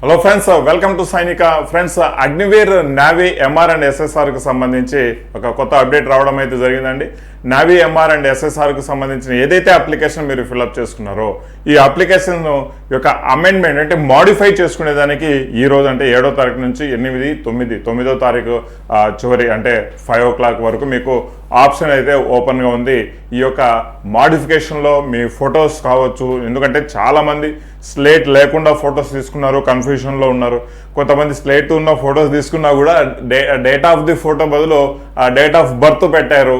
Hello friends welcome to Sainika friends Agniveer navy MR and ఎస్ఎస్ఆర్కి సంబంధించి ఒక కొత్త update రావడం అయితే జరిగిందండి. నావీ ఎంఆర్ అండ్ ఎస్ఎస్ఆర్కు సంబంధించిన ఏదైతే అప్లికేషన్ మీరు ఫిల్అప్ చేసుకున్నారో ఈ అప్లికేషన్ యొక్క అమెండ్మెంట్ అంటే మాడిఫై చేసుకునేదానికి ఈ రోజు అంటే ఏడో తారీఖు నుంచి ఎనిమిది తొమ్మిది తొమ్మిదో తారీఖు చివరి అంటే ఫైవ్ ఓ క్లాక్ వరకు మీకు ఆప్షన్ అయితే ఓపెన్గా ఉంది. ఈ యొక్క మాడిఫికేషన్లో మీ ఫొటోస్ కావచ్చు. ఎందుకంటే చాలామంది స్లేట్ లేకుండా ఫొటోస్ తీసుకున్నారు కన్ఫ్యూషన్లో ఉన్నారు. కొంతమంది స్లేట్ ఉన్న ఫొటోస్ తీసుకున్నా కూడా day date of the photo బదులు ఆ డేట్ ఆఫ్ బర్త్ పెట్టారు.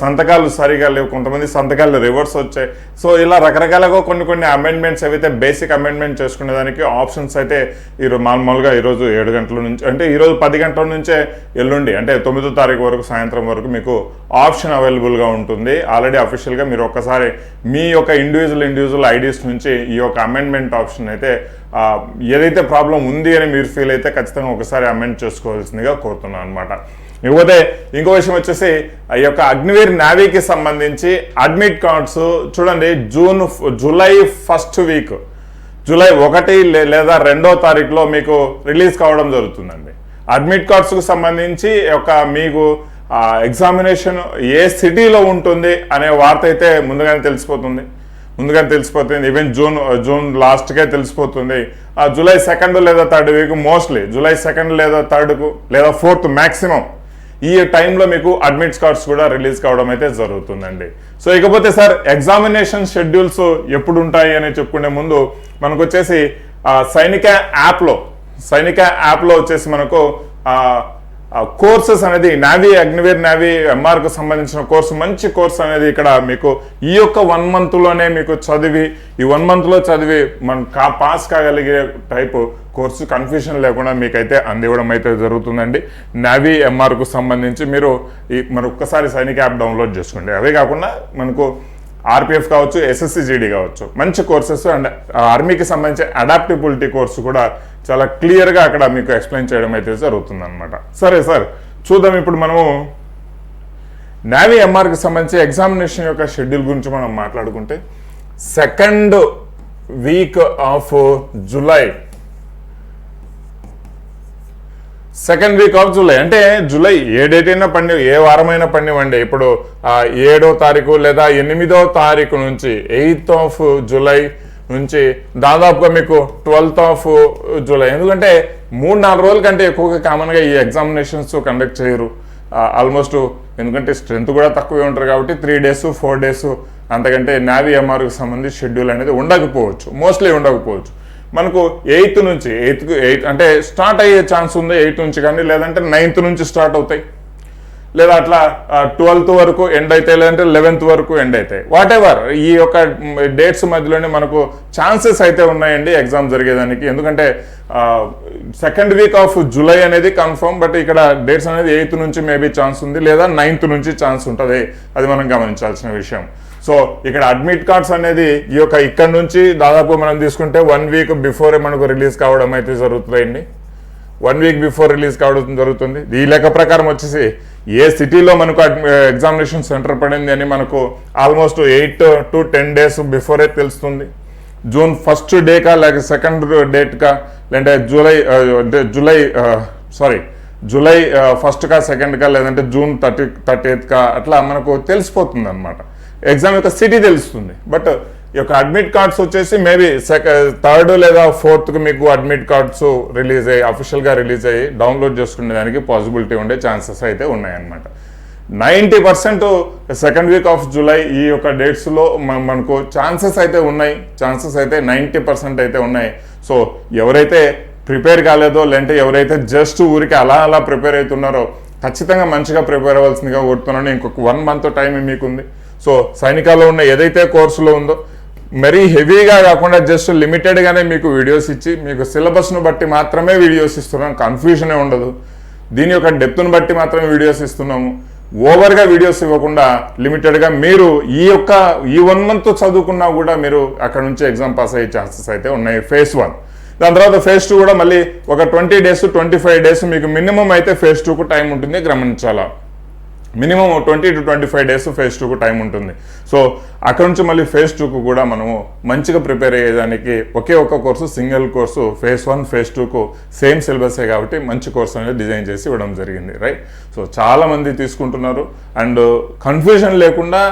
సంతకాలు సరిగా లేవు. కొంతమంది సంతకాలు రివర్స్ వచ్చాయి. సో ఇలా రకరకాలుగా కొన్ని కొన్ని అమెండ్మెంట్స్ ఏవైతే బేసిక్ అమెండ్మెంట్ చేసుకునేదానికి ఆప్షన్స్ అయితే ఈరోజు మామూలుగా ఈరోజు ఏడు గంటల నుంచి అంటే ఈరోజు పది గంటల నుంచే ఎల్లుండి అంటే తొమ్మిదో తారీఖు వరకు సాయంత్రం వరకు మీకు ఆప్షన్ అవైలబుల్గా ఉంటుంది. ఆల్రెడీ అఫీషియల్గా మీరు ఒక్కసారి మీ యొక్క ఇండివిజువల్ ఇండివిజువల్ ఐడీస్ నుంచి ఈ యొక్క అమెండ్మెంట్ ఆప్షన్ అయితే ఏదైతే ప్రాబ్లం ఉంది అని మీరు ఫీల్ అయితే ఖచ్చితంగా ఒకసారి అమెండ్ చేసుకోవాల్సిందిగా కోరుతున్నాను అనమాట ఇకపోతే ఇంకో విషయం వచ్చేసి ఈ యొక్క అగ్నివీర్ నావీకి సంబంధించి అడ్మిట్ కార్డ్స్ చూడండి June July first week July ఒకటి లేదా రెండో తారీఖులో మీకు రిలీజ్ కావడం జరుగుతుందండి. అడ్మిట్ కార్డ్స్కు సంబంధించి ఒక మీకు ఎగ్జామినేషన్ ఏ సిటీలో ఉంటుంది అనే వార్త అయితే ముందుగానే తెలిసిపోతుంది. ముందుగానే తెలిసిపోతుంది. ఈవెన్ జూన్ జూన్ లాస్ట్కే తెలిసిపోతుంది. జూలై సెకండ్ లేదా third week mostly July second లేదా థర్డ్కు లేదా ఫోర్త్ మ్యాక్సిమం ఈ టైంలో మీకు అడ్మిట్స్ కార్డ్స్ కూడా రిలీజ్ కావడం అయితే జరుగుతుందండి. సో ఇకపోతే సార్ ఎగ్జామినేషన్ షెడ్యూల్స్ ఎప్పుడు ఉంటాయి అని చెప్పుకునే ముందు మనకు వచ్చేసి సైనిక యాప్లో సైనిక యాప్లో వచ్చేసి మనకు కోర్సెస్ అనేది నావీ అగ్నివీర్ నావీ ఎంఆర్కు సంబంధించిన కోర్సు మంచి కోర్స్ అనేది ఇక్కడ మీకు ఈ యొక్క వన్ మంత్లోనే మీకు చదివి ఈ వన్ మంత్లో చదివి మనం కా పాస్ కాగలిగే టైపు కోర్సు కన్ఫ్యూషన్ లేకుండా మీకైతే అందివ్వడం అయితే జరుగుతుందండి. నావీ ఎంఆర్కు సంబంధించి మీరు ఈ మరొక్కసారి సైనిక యాప్ డౌన్లోడ్ చేసుకోండి. అవే కాకుండా మనకు ఆర్పిఎఫ్ కావచ్చు ఎస్ఎస్సిజిడి కావచ్చు. మంచి కోర్సెస్ అండ్ ఆర్మీకి సంబంధించి అడాప్టబిలిటీ కోర్సు కూడా చాలా క్లియర్గా అక్కడ మీకు ఎక్స్ప్లెయిన్ చేయడం అయితే జరుగుతుంది అనమాట సరే సార్ చూద్దాం ఇప్పుడు మనము నావీ ఎంఆర్కి సంబంధించి ఎగ్జామినేషన్ యొక్క షెడ్యూల్ గురించి మనం మాట్లాడుకుంటే second week of July second week of July. అంటే జూలై ఏ డేట్ అయినా పండి ఏ వారమైనా పండివ్వండి. ఇప్పుడు ఏడో తారీఖు లేదా ఎనిమిదో తారీఖు నుంచి ఎయిత్ ఆఫ్ జూలై నుంచి దాదాపుగా మీకు ట్వెల్త్ ఆఫ్ జూలై. ఎందుకంటే మూడు నాలుగు రోజుల కంటే ఎక్కువగా కామన్గా ఈ ఎగ్జామినేషన్స్ కండక్ట్ చేయరు. ఆల్మోస్ట్ ఎందుకంటే స్ట్రెంత్ కూడా తక్కువే ఉంటారు కాబట్టి త్రీ డేస్ ఫోర్ డేస్ అంతకంటే నావీ ఎంఆర్కి సంబంధించి షెడ్యూల్ అనేది ఉండకపోవచ్చు. మోస్ట్లీ ఉండకపోవచ్చు. మనకు ఎయిత్ నుంచి ఎయిత్ ఎయిత్ అంటే స్టార్ట్ అయ్యే ఛాన్స్ ఉంది ఎయిత్ నుంచి కానీ లేదంటే నైన్త్ నుంచి స్టార్ట్ అవుతాయి. లేదా అట్లా ట్వెల్త్ వరకు ఎండ్ అవుతాయి లేదంటే లెవెన్త్ వరకు ఎండ్ అవుతాయి వాట్ ఎవర్ ఈ యొక్క డేట్స్ మధ్యలోనే మనకు ఛాన్సెస్ అయితే ఉన్నాయండి ఎగ్జామ్ జరిగేదానికి. ఎందుకంటే సెకండ్ వీక్ ఆఫ్ జూలై అనేది కన్ఫర్మ్ బట్ ఇక్కడ డేట్స్ అనేది ఎయిత్ నుంచి మేబీ ఛాన్స్ ఉంది లేదా నైన్త్ నుంచి ఛాన్స్ ఉంటుంది. అది మనం గమనించాల్సిన విషయం. సో ఇక్కడ అడ్మిట్ కార్డ్స్ అనేది ఈ యొక్క ఇక్కడ నుంచి దాదాపు మనం తీసుకుంటే వన్ వీక్ బిఫోరే మనకు రిలీజ్ కావడం అయితే జరుగుతుందండి. వన్ వీక్ బిఫోర్ రిలీజ్ కావడం జరుగుతుంది. ఈ లెక్క ప్రకారం వచ్చేసి ఏ సిటీలో మనకు ఎగ్జామినేషన్ సెంటర్ పడింది అని మనకు almost eight to ten days before తెలుస్తుంది. జూన్ ఫస్ట్ డేకా లేక సెకండ్ డేట్కా లేదంటే జూలై అంటే జూలై సారీ జూలై ఫస్ట్కా సెకండ్కా లేదంటే జూన్ థర్టీ థర్టీ ఎయిత్కా అట్లా మనకు తెలిసిపోతుంది అనమాట ఎగ్జామ్ యొక్క సిటీ తెలుస్తుంది. బట్ యొక్క అడ్మిట్ కార్డ్స్ వచ్చేసి మేబీ సెకండ్ థర్డ్ లేదా ఫోర్త్కి మీకు అడ్మిట్ కార్డ్స్ రిలీజ్ అయ్యి అఫీషియల్గా రిలీజ్ అయ్యి డౌన్లోడ్ చేసుకునే దానికి పాసిబిలిటీ ఉండే ఛాన్సెస్ అయితే ఉన్నాయన్నమాట. Ninety percent second week of July ఈ యొక్క డేట్స్లో మనకు ఛాన్సెస్ అయితే ఉన్నాయి. ఛాన్సెస్ అయితే నైంటీ పర్సెంట్ అయితే ఉన్నాయి. సో ఎవరైతే ప్రిపేర్ కాలేదో లేదంటే ఎవరైతే జస్ట్ ఊరికి అలా అలా ప్రిపేర్ అవుతున్నారో ఖచ్చితంగా మంచిగా ప్రిపేర్ అవ్వాల్సిందిగా కోరుతున్నాను. ఇంకొక వన్ మంత్ టైం మీకుంది సో సైనికాల్లో ఉన్న ఏదైతే కోర్సులో ఉందో మరీ హెవీగా కాకుండా జస్ట్ లిమిటెడ్గానే మీకు వీడియోస్ ఇచ్చి మీకు సిలబస్ను బట్టి మాత్రమే వీడియోస్ ఇస్తున్నాం. కన్ఫ్యూజనే ఉండదు. దీని యొక్క డెప్త్ను బట్టి మాత్రమే వీడియోస్ ఇస్తున్నాము. ఓవర్గా వీడియోస్ ఇవ్వకుండా లిమిటెడ్గా మీరు ఈ యొక్క ఈ వన్ మంత్ చదువుకున్నా కూడా మీరు అక్కడ నుంచి ఎగ్జామ్ పాస్ అయ్యే ఛాన్సెస్ అయితే ఉన్నాయి. ఫేజ్ వన్ దాని తర్వాత ఫేజ్ టూ కూడా మళ్ళీ ఒక twenty days twenty five days మీకు మినిమం అయితే ఫేజ్ టూకు టైం ఉంటుంది గమనించాలా. Minimum twenty to twenty five days phase టూకు time ఉంటుంది. సో అక్కడ నుంచి మళ్ళీ ఫేజ్ టూకు కూడా మనము మంచిగా ప్రిపేర్ అయ్యేదానికి ఒకే ఒక్క course single course phase one phase టూకు same సిలబసే కాబట్టి మంచి కోర్సు అనేది డిజైన్ చేసి ఇవ్వడం జరిగింది రైట్? సో చాలామంది తీసుకుంటున్నారు. అండ్ కన్ఫ్యూజన్ లేకుండా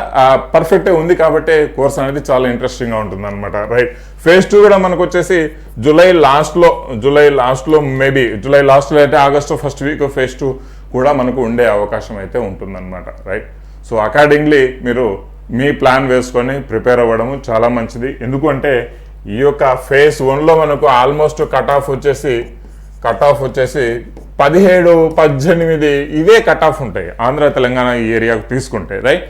పర్ఫెక్టే ఉంది కాబట్టి కోర్స్ అనేది చాలా ఇంట్రెస్టింగ్గా ఉంటుంది అనమాట రైట్? ఫేజ్ టూ కూడా మనకు వచ్చేసి జూలై లాస్ట్లో జూలై లాస్ట్లో మేబీ జూలై లాస్ట్లో అయితే August first week phase two కూడా మనకు ఉండే అవకాశం అయితే ఉంటుందన్నమాట రైట్ సో అకార్డింగ్లీ మీరు మీ ప్లాన్ వేసుకొని ప్రిపేర్ అవ్వడము చాలా మంచిది. ఎందుకంటే ఈ యొక్క ఫేజ్ వన్లో మనకు ఆల్మోస్ట్ కట్ ఆఫ్ వచ్చేసి కట్ ఆఫ్ వచ్చేసి పదిహేడు పద్దెనిమిది ఇవే కట్ ఆఫ్ ఉంటాయి ఆంధ్ర తెలంగాణ ఈ ఏరియాకు తీసుకుంటే రైట్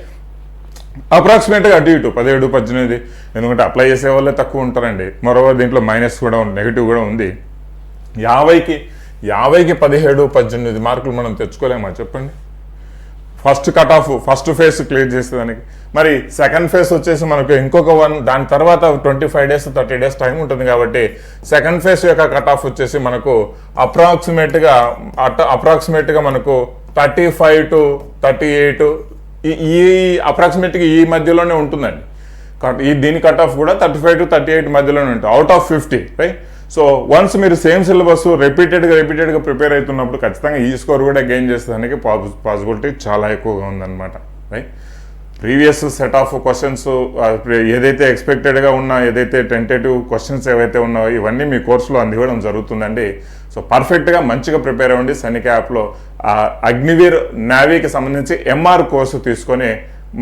అప్రాక్సిమేట్గా అటు ఇటు పదిహేడు పద్దెనిమిది ఎందుకంటే అప్లై చేసే వాళ్ళే తక్కువ ఉంటారండి. మరో దీంట్లో మైనస్ కూడా ఉంది నెగిటివ్ కూడా ఉంది. యాభైకి యాభైకి పదిహేడు పద్దెనిమిది మార్కులు మనం తెచ్చుకోలేమా? చెప్పండి. First cut off first phase clear చేసేదానికి. మరి సెకండ్ ఫేజ్ వచ్చేసి మనకు ఇంకొక వన్ దాని తర్వాత twenty five days thirty days time ఉంటుంది కాబట్టి సెకండ్ ఫేజ్ యొక్క కట్ ఆఫ్ వచ్చేసి మనకు అప్రాక్సిమేట్గా అట్ అప్రాక్సిమేట్గా మనకు thirty five to thirty eight ఈ అప్రాక్సిమేట్గా ఈ మధ్యలోనే ఉంటుందండి. కట్ ఈ దీని కట్ ఆఫ్ కూడా thirty five to thirty eight మధ్యలోనే ఉంటుంది. Out of fifty right so once మీరు సేమ్ సిలబస్ రిపీటెడ్గా రిపీటెడ్గా ప్రిపేర్ అవుతున్నప్పుడు ఖచ్చితంగా ఈ స్కోర్ కూడా గెయిన్ చేసేదానికి పాసిబిలిటీ చాలా ఎక్కువగా ఉందన్నమాట right previous set of questions ఏదైతే ఎక్స్పెక్టెడ్గా ఉన్నా ఏదైతే టెంటేటివ్ క్వశ్చన్స్ ఏవైతే ఉన్నాయో ఇవన్నీ మీ కోర్సులో అందివ్వడం జరుగుతుందండి. సో పర్ఫెక్ట్గా మంచిగా ప్రిపేర్ అవ్వండి. సనిక యాప్లో అగ్నివీర్ నావీకి సంబంధించి ఎంఆర్ కోర్సు తీసుకొని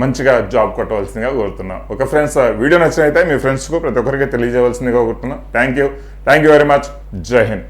మంచిగా జాబ్ కొట్టవలసిందిగా కోరుతున్నాం. ఒక ఫ్రెండ్స్ వీడియో నచ్చినైతే మీ ఫ్రెండ్స్కు ప్రతి ఒక్కరికి తెలియజేయవలసిందిగా కోరుతున్నాం. Thank you thank you very much జై హింద్